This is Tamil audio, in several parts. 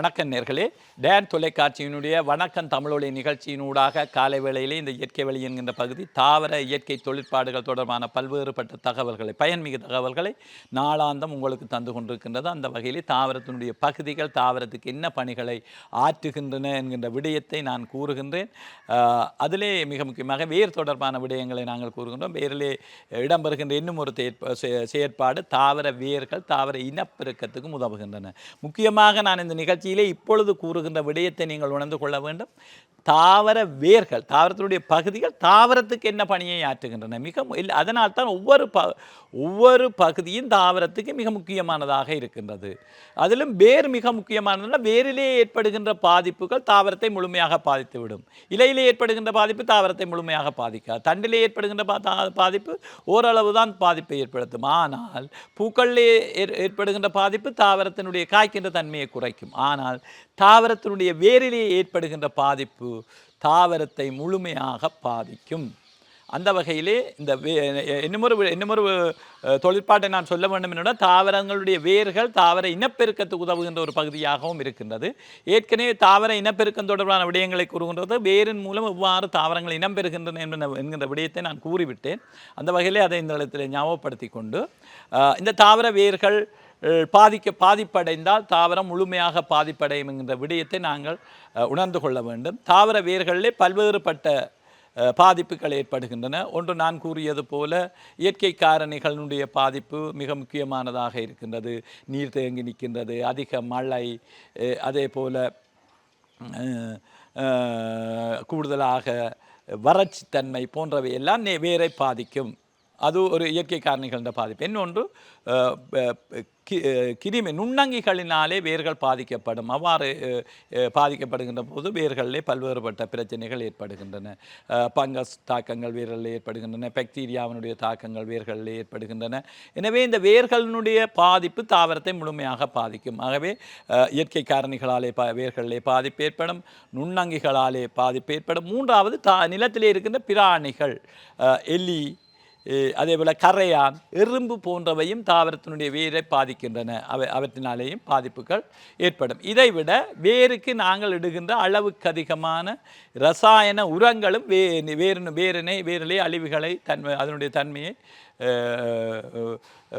வணக்கம் நேர்களே. டேன் தொலைக்காட்சியினுடைய வணக்கம் தமிழொலி நிகழ்ச்சியினூடாக காலை வேளையிலே இந்த இயற்கை வழி என்கின்ற பகுதி தாவர இயற்கை தொழிற்பாடுகள் தொடர்பான பல்வேறுபட்ட தகவல்களை பயன்மிகு தகவல்களை நாளாந்தம் உங்களுக்கு தந்து கொண்டிருக்கின்றது. அந்த வகையிலே தாவரத்தினுடைய பகுதிகள் தாவரத்துக்கு என்ன பணிகளை ஆற்றுகின்றன என்கின்ற விடயத்தை நான் கூறுகின்றேன். அதிலே மிக முக்கியமாக வேர் தொடர்பான விடயங்களை நாங்கள் கூறுகின்றோம். வேரிலே இடம்பெறுகின்ற இன்னும் ஒரு செயற்பாடு தாவர வேர்கள் தாவர இனப்பெருக்கத்துக்கும் உதவுகின்றன. முக்கியமாக நான் இந்த நிகழ்ச்சி நிகழ்ச்சியிலே இப்பொழுது கூறுகின்ற விடயத்தை நீங்கள் உணர்ந்து கொள்ள வேண்டும். தாவர வேர்கள் தாவரத்தினுடைய பகுதிகள் தாவரத்துக்கு என்ன பணியை ஆற்றுகின்றன? மிக இல்லை அதனால் தான் ஒவ்வொரு ப ஒவ்வொரு பகுதியும் தாவரத்துக்கு மிக முக்கியமானதாக இருக்கின்றது. அதிலும் வேர் மிக முக்கியமானதுன்னா வேரிலே ஏற்படுகின்ற பாதிப்புகள் தாவரத்தை முழுமையாக பாதித்துவிடும். இலையிலே ஏற்படுகின்ற பாதிப்பு தாவரத்தை முழுமையாக பாதிக்காது. தண்டிலே ஏற்படுகின்ற பாதிப்பு ஓரளவு தான் பாதிப்பை ஏற்படுத்தும். ஆனால் பூக்களிலே ஏற்- ஏற்படுகின்ற பாதிப்பு தாவரத்தினுடைய காய்க்கின்ற தன்மையை குறைக்கும். ஆனால் தாவரத்தினுடைய வேரிலே ஏற்படுகின்ற பாதிப்பு தாவரத்தை முழுமையாக பாதிக்கும். அந்த வகையிலே இந்த வே இன்னமொரு இன்னமொரு தொழிற்பாட்டை நான் சொல்ல வேண்டும் என்னோட தாவரங்களுடைய வேர்கள் தாவர இனப்பெருக்கத்துக்கு உதவுகின்ற ஒரு பகுதியாகவும் இருக்கின்றது. ஏற்கனவே தாவர இனப்பெருக்கம் தொடர்பான விடயங்களை கூறுகின்றது. வேரின் மூலம் எவ்வாறு தாவரங்கள் இனம் பெறுகின்றன என்பன- என்கின்ற விடயத்தை நான் கூறிவிட்டேன். அந்த வகையிலே அதை இந்த இடத்தில் ஞாபகப்படுத்தி கொண்டு இந்த தாவர வேர்கள் பாதிக்க பாதிப்படைந்தால் தாவரம் முழுமையாக பாதிப்படையும் என்கின்ற விடயத்தை நாங்கள் உணர்ந்து கொள்ள வேண்டும். தாவர வேர்களிலே பல்வேறுபட்ட பாதிப்புகள் ஏற்படுகின்றன. ஒன்று நான் கூறியது போல இயற்கை காரணிகளினுடைய பாதிப்பு மிக முக்கியமானதாக இருக்கின்றது. நீர் தேங்கி நிற்கின்றது அதிக மழை அதே போல் கூடுதலாக அஹ், கூடுதலாக வறட்சித்தன்மை போன்றவை எல்லாம் நே- வேரை பாதிக்கும். அது ஒரு இயற்கை காரணிகளின் பாதிப்பு. இன்னொன்று கிருமி நுண்ணங்கிகளினாலே வேர்கள் பாதிக்கப்படும். அவ்வாறு பாதிக்கப்படுகின்ற போது வேர்களிலே பல்வேறுபட்ட பிரச்சனைகள் ஏற்படுகின்றன. பங்கஸ் தாக்கங்கள் வேர்களில் ஏற்படுகின்றன. பாக்டீரியாவினுடைய தாக்கங்கள் வேர்களில் ஏற்படுகின்றன. எனவே இந்த வேர்களினுடைய பாதிப்பு தாவரத்தை முழுமையாக பாதிக்கும். ஆகவே இயற்கை காரணிகளாலே பா வேர்களிலே பாதிப்பு ஏற்படும். நுண்ணங்கிகளாலே பாதிப்பு ஏற்படும். மூன்றாவது தா நிலத்திலே இருக்கின்ற பிராணிகள் எலி அதே போல் கரையான் எறும்பு போன்றவையும் தாவரத்தினுடைய வேரை பாதிக்கின்றன. அவை அவற்றினாலேயும் பாதிப்புகள் ஏற்படும். இதை விட வேருக்கு நாங்கள் இடுகின்ற அளவுக்கு அதிகமான ரசாயன உரங்களும் வே வேறு வேரினை வேரிலே அழிவுகளை தன்மை அதனுடைய தன்மையை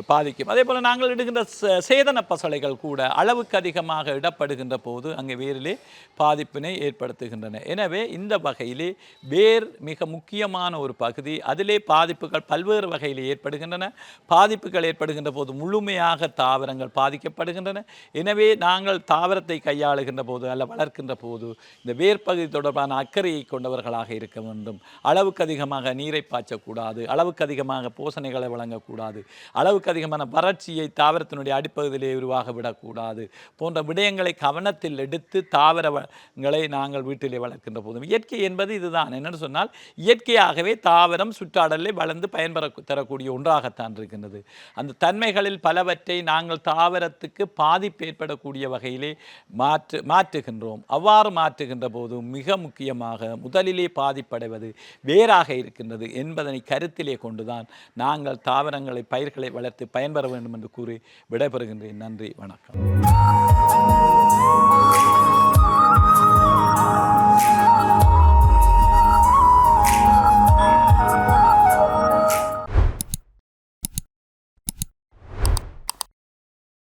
பாதிக்கும். அதே போல் நாங்கள் இடுகின்ற சேதன பசலைகள் கூட அளவுக்கு அதிகமாக இடப்படுகின்ற போது அங்கே வேரிலே பாதிப்பினை ஏற்படுத்துகின்றன. எனவே இந்த வகையிலே வேர் மிக முக்கியமான ஒரு பகுதி. அதிலே பாதிப்புகள் பல்வேறு வகையில் ஏற்படுகின்றன. பாதிப்புகள் ஏற்படுகின்ற போது முழுமையாக தாவரங்கள் பாதிக்கப்படுகின்றன. எனவே நாங்கள் தாவரத்தை கையாளுகின்ற போது அல்ல வளர்க்கின்ற போது இந்த வேர் பகுதி தொடர்பான அக்கறையை கொண்டவர்களாக இருக்க வேண்டும். அளவுக்கு அதிகமாக நீரை பாய்ச்சக்கூடாது. அளவுக்கு அதிகமாக போசனை பிரச்சனைகளை வழங்கக்கூடாது. அளவுக்கு அதிகமான வறட்சியை தாவரத்தினுடைய அடிப்பகுதியிலே உருவாக விடக்கூடாது போன்ற விடயங்களை கவனத்தில் எடுத்து தாவரங்களை நாங்கள் வீட்டிலே வளர்க்கின்ற போதும். இயற்கை என்பது இதுதான். என்னென்னு சொன்னால் இயற்கையாகவே தாவரம் சுற்றாடலில் வளர்ந்து பயன்பெற தரக்கூடிய ஒன்றாகத்தான் இருக்கின்றது. அந்த தன்மைகளில் பலவற்றை நாங்கள் தாவரத்துக்கு பாதிப்பு ஏற்படக்கூடிய வகையிலே மாற்று மாற்றுகின்றோம். அவ்வாறு மாற்றுகின்ற போது மிக முக்கியமாக முதலிலே பாதிப்படைவது வேறாக இருக்கின்றது என்பதனை கருத்திலே கொண்டுதான் நாங்கள் தாவரங்களை பயிர்களை வளர்த்து பயன்பெற வேண்டும் என்று கூறி விடைபெறுகின்றேன். நன்றி வணக்கம்.